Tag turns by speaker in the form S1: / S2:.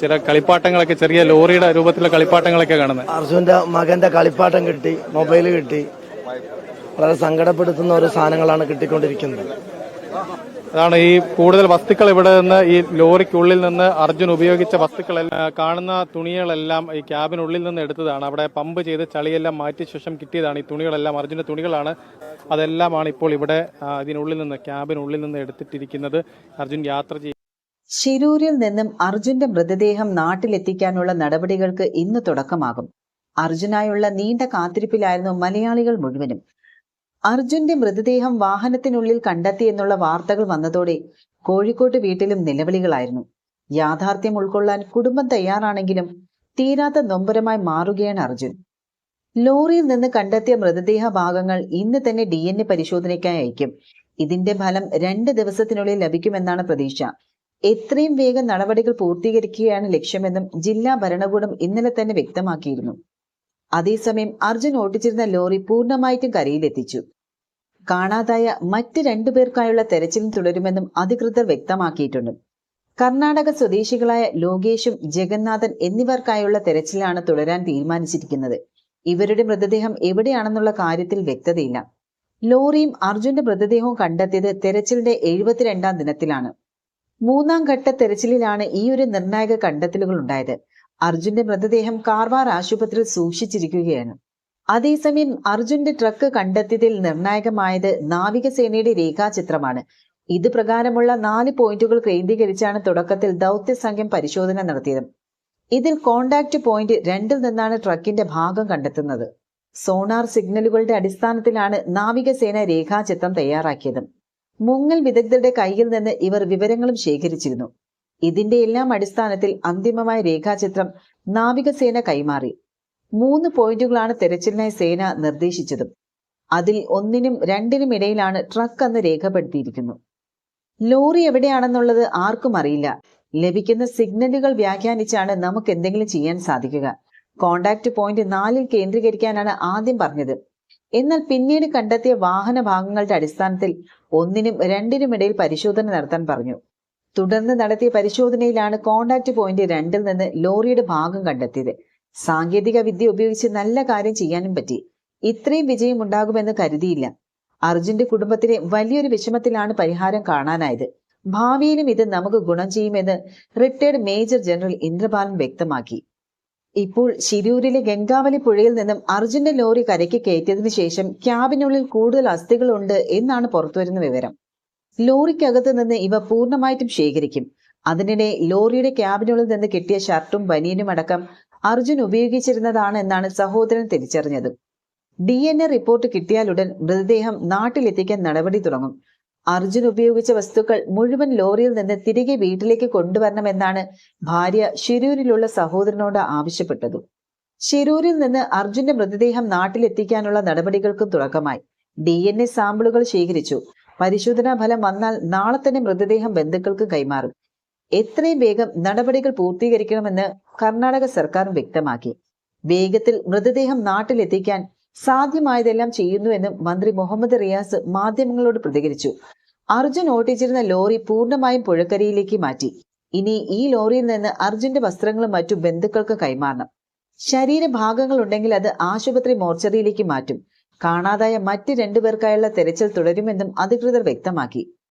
S1: ചില കളിപ്പാട്ടങ്ങളൊക്കെ ചെറിയ ലോറിയുടെ രൂപത്തിലുള്ള കളിപ്പാട്ടങ്ങളൊക്കെ കാണുന്നത്
S2: അർജുന്റെ മകന്റെ കളിപ്പാട്ടം കിട്ടി മൊബൈൽ കിട്ടി. വളരെ സങ്കടപ്പെടുത്തുന്ന ഓരോ സാധനങ്ങളാണ് കിട്ടിക്കൊണ്ടിരിക്കുന്നത്.
S1: അതാണ് ഈ കൂടുതൽ വസ്തുക്കൾ ഇവിടെ നിന്ന് ഈ ലോറിക്കുള്ളിൽ നിന്ന് അർജുൻ ഉപയോഗിച്ച വസ്തുക്കളെല്ലാം കാണുന്ന തുണികളെല്ലാം ഈ ക്യാബിനുള്ളിൽ നിന്ന് എടുത്തതാണ്. അവിടെ പമ്പ് ചെയ്ത് ചളിയെല്ലാം മാറ്റിയ ശേഷം കിട്ടിയതാണ് ഈ തുണികളെല്ലാം. അർജുന്റെ തുണികളാണ്. അതെല്ലാമാണ് ഇപ്പോൾ ഇവിടെ ഇതിനുള്ളിൽ നിന്ന് ക്യാബിനുള്ളിൽ നിന്ന് എടുത്തിട്ടിരിക്കുന്നത്. അർജുൻ യാത്ര
S3: ശിരൂരിൽ നിന്നും അർജുന്റെ മൃതദേഹം നാട്ടിലെത്തിക്കാനുള്ള നടപടികൾക്ക് ഇന്ന് തുടക്കമാകും. അർജുനായുള്ള നീണ്ട കാത്തിരിപ്പിലായിരുന്നു മലയാളികൾ മുഴുവനും. അർജുന്റെ മൃതദേഹം വാഹനത്തിനുള്ളിൽ കണ്ടെത്തി എന്നുള്ള വാർത്തകൾ വന്നതോടെ കോഴിക്കോട്ട് വീട്ടിലും നിലവിളികളായിരുന്നു. യാഥാർത്ഥ്യം ഉൾക്കൊള്ളാൻ കുടുംബം തയ്യാറാണെങ്കിലും തീരാത്ത നൊമ്പരമായി മാറുകയാണ് അർജുൻ. ലോറിയിൽ നിന്ന് കണ്ടെത്തിയ മൃതദേഹ ഭാഗങ്ങൾ ഇന്ന് തന്നെ ഡി എൻ എ പരിശോധനയ്ക്കായി അയക്കും. ഇതിന്റെ ഫലം രണ്ട് ദിവസത്തിനുള്ളിൽ ലഭിക്കുമെന്നാണ് പ്രതീക്ഷ. എത്രയും വേഗം നടപടികൾ പൂർത്തീകരിക്കുകയാണ് ലക്ഷ്യമെന്നും ജില്ലാ ഭരണകൂടം ഇന്നലെ തന്നെ വ്യക്തമാക്കിയിരുന്നു. അതേസമയം അർജുൻ ഓടിച്ചിരുന്ന ലോറി പൂർണമായിട്ടും കരയിലെത്തിച്ചു. കാണാതായ മറ്റ് രണ്ടുപേർക്കായുള്ള തെരച്ചിലും തുടരുമെന്നും അധികൃതർ വ്യക്തമാക്കിയിട്ടുണ്ട്. കർണാടക സ്വദേശികളായ ലോകേഷും ജഗന്നാഥൻ എന്നിവർക്കായുള്ള തെരച്ചിലാണ് തുടരാൻ തീരുമാനിച്ചിരിക്കുന്നത്. ഇവരുടെ മൃതദേഹം എവിടെയാണെന്നുള്ള കാര്യത്തിൽ വ്യക്തതയില്ല. ലോറിയും അർജുന്റെ മൃതദേഹവും കണ്ടെത്തിയത് തെരച്ചിലിന്റെ എഴുപത്തിരണ്ടാം ദിനത്തിലാണ്. മൂന്നാം ഘട്ട തെരച്ചിലിലാണ് ഈ ഒരു നിർണായക കണ്ടെത്തലുകൾ ഉണ്ടായത്. അർജുന്റെ മൃതദേഹം കാർവാർ ആശുപത്രിയിൽ സൂക്ഷിച്ചിരിക്കുകയാണ്. അതേസമയം അർജുന്റെ ട്രക്ക് കണ്ടെത്തിയതിൽ നിർണായകമായത് നാവികസേനയുടെ രേഖാചിത്രമാണ്. ഇത് പ്രകാരമുള്ള നാല് പോയിന്റുകൾ കേന്ദ്രീകരിച്ചാണ് തുടക്കത്തിൽ ദൗത്യ സംഘം പരിശോധന നടത്തിയത്. ഇതിൽ കോണ്ടാക്ട് പോയിന്റ് രണ്ടിൽ നിന്നാണ് ട്രക്കിന്റെ ഭാഗം കണ്ടെത്തുന്നത്. സോണാർ സിഗ്നലുകളുടെ അടിസ്ഥാനത്തിലാണ് നാവികസേന രേഖാചിത്രം തയ്യാറാക്കിയത്. മുങ്ങൽ വിദഗ്ധരുടെ കയ്യിൽ നിന്ന് ഇവർ വിവരങ്ങളും ശേഖരിച്ചിരുന്നു. ഇതിന്റെ എല്ലാം അടിസ്ഥാനത്തിൽ അന്തിമമായ രേഖാചിത്രം നാവികസേന കൈമാറി. മൂന്ന് പോയിന്റുകളാണ് തെരച്ചിലിനായി സേന നിർദ്ദേശിച്ചതും. അതിൽ ഒന്നിനും രണ്ടിനും ഇടയിലാണ് ട്രക്ക് എന്ന് രേഖപ്പെടുത്തിയിരിക്കുന്നു. ലോറി എവിടെയാണെന്നുള്ളത് ആർക്കും അറിയില്ല. ലഭിക്കുന്ന സിഗ്നലുകൾ വ്യാഖ്യാനിച്ചാണ് നമുക്ക് എന്തെങ്കിലും ചെയ്യാൻ സാധിക്കുക. കോണ്ടാക്ട് പോയിന്റ് നാലിൽ കേന്ദ്രീകരിക്കാനാണ് ആദ്യം പറഞ്ഞത്. എന്നാൽ പിന്നീട് കണ്ടെത്തിയ വാഹന ഭാഗങ്ങളുടെ അടിസ്ഥാനത്തിൽ ഒന്നിനും രണ്ടിനും ഇടയിൽ പരിശോധന നടത്താൻ പറഞ്ഞു. തുടർന്ന് നടത്തിയ പരിശോധനയിലാണ് കോണ്ടാക്ട് പോയിന്റ് രണ്ടിൽ നിന്ന് ലോറിയുടെ ഭാഗം കണ്ടെത്തിയത്. സാങ്കേതിക വിദ്യ ഉപയോഗിച്ച് നല്ല കാര്യം ചെയ്യാനും പറ്റി. ഇത്രയും വിജയം ഉണ്ടാകുമെന്ന് കരുതിയില്ല. അർജുന്റെ കുടുംബത്തിലെ വലിയൊരു വിഷമത്തിലാണ് പരിഹാരം കാണാനായത്. ഭാവിയിലും ഇത് നമുക്ക് ഗുണം ചെയ്യുമെന്ന് റിട്ടയർഡ് മേജർ ജനറൽ ഇന്ദ്രപാലൻ വ്യക്തമാക്കി. ഇപ്പോൾ ശിരൂരിലെ ഗംഗാവലി പുഴയിൽ നിന്നും അർജുന്റെ ലോറി കരയ്ക്ക് കയറ്റിയതിനു ശേഷം ക്യാബിനുള്ളിൽ കൂടുതൽ അസ്ഥികളുണ്ട് എന്നാണ് പുറത്തുവരുന്ന വിവരം. ലോറിക്കകത്ത് നിന്ന് ഇവ പൂർണമായിട്ടും ശേഖരിക്കും. അതിനിടെ ലോറിയുടെ ക്യാബിനുള്ളിൽ നിന്ന് കിട്ടിയ ഷർട്ടും ബനിയനും അടക്കം അർജുൻ ഉപയോഗിച്ചിരുന്നതാണ് എന്നാണ് സഹോദരൻ തിരിച്ചറിഞ്ഞത്. ഡി എൻ എ റിപ്പോർട്ട് കിട്ടിയാലുടൻ മൃതദേഹം നാട്ടിലെത്തിക്കാൻ നടപടി തുടങ്ങും. അർജുൻ ഉപയോഗിച്ച വസ്തുക്കൾ മുഴുവൻ ലോറിയിൽ നിന്ന് തിരികെ വീട്ടിലേക്ക് കൊണ്ടുവരണമെന്നാണ് ഭാര്യ ഷിരൂരിലുള്ള സഹോദരനോട് ആവശ്യപ്പെട്ടത്. ഷിരൂരിൽ നിന്ന് അർജുന്റെ മൃതദേഹം നാട്ടിലെത്തിക്കാനുള്ള നടപടികൾക്കും തുടക്കമായി. ഡി എൻ എ സാമ്പിളുകൾ ശേഖരിച്ചു. പരിശോധനാ ഫലം വന്നാൽ നാളെ തന്നെ മൃതദേഹം ബന്ധുക്കൾക്ക് കൈമാറും. എത്രയും വേഗം നടപടികൾ പൂർത്തീകരിക്കണമെന്ന് കർണാടക സർക്കാരും വ്യക്തമാക്കി. വേഗത്തിൽ മൃതദേഹം നാട്ടിലെത്തിക്കാൻ സാധ്യമായതെല്ലാം ചെയ്യുന്നുവെന്നും മന്ത്രി മുഹമ്മദ് റിയാസ് മാധ്യമങ്ങളോട് പ്രതികരിച്ചു. അർജുൻ ഓട്ടിച്ചിരുന്ന ലോറി പൂർണമായും പുഴക്കരയിലേക്ക് മാറ്റി. ഇനി ഈ ലോറിയിൽ നിന്ന് അർജുന്റെ വസ്ത്രങ്ങളും മറ്റു ബന്ധുക്കൾക്ക് കൈമാറണം. ശരീരഭാഗങ്ങൾ ഉണ്ടെങ്കിൽ അത് ആശുപത്രി മോർച്ചറിയിലേക്ക് മാറ്റും. കാണാതായ മറ്റ് രണ്ടുപേർക്കായുള്ള തെരച്ചിൽ തുടരുമെന്നും അധികൃതർ വ്യക്തമാക്കി.